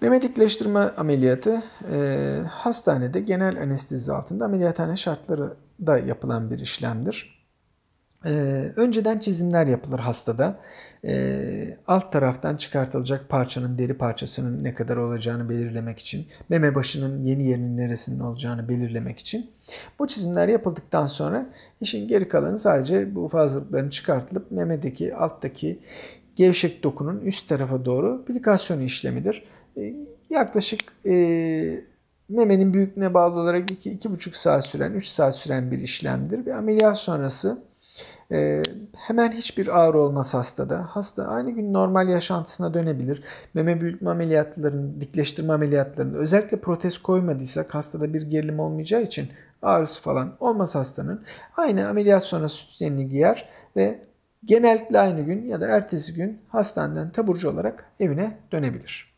Meme dikleştirme ameliyatı e, hastanede genel anestezi altında ameliyathane şartları da yapılan bir işlemdir. E, önceden çizimler yapılır hastada. E, alt taraftan çıkartılacak parçanın deri parçasının ne kadar olacağını belirlemek için, meme başının yeni yerinin neresinin olacağını belirlemek için. Bu çizimler yapıldıktan sonra işin geri kalanı sadece bu fazlalıkların çıkartılıp memedeki alttaki gevşek dokunun üst tarafa doğru aplikasyon işlemidir. E, yaklaşık e, memenin büyüklüğüne bağlı olarak 2-2,5 saat süren, 3 saat süren bir işlemdir. Ve ameliyat sonrası e, hemen hiçbir ağrı olmaz hastada. Hasta aynı gün normal yaşantısına dönebilir. Meme büyütme ameliyatlarının, dikleştirme ameliyatlarında özellikle protez koymadıysak hastada bir gerilim olmayacağı için ağrısı falan olmaz hastanın. Aynı ameliyat sonrası sütyenini giyer ve genellikle aynı gün ya da ertesi gün hastaneden taburcu olarak evine dönebilir.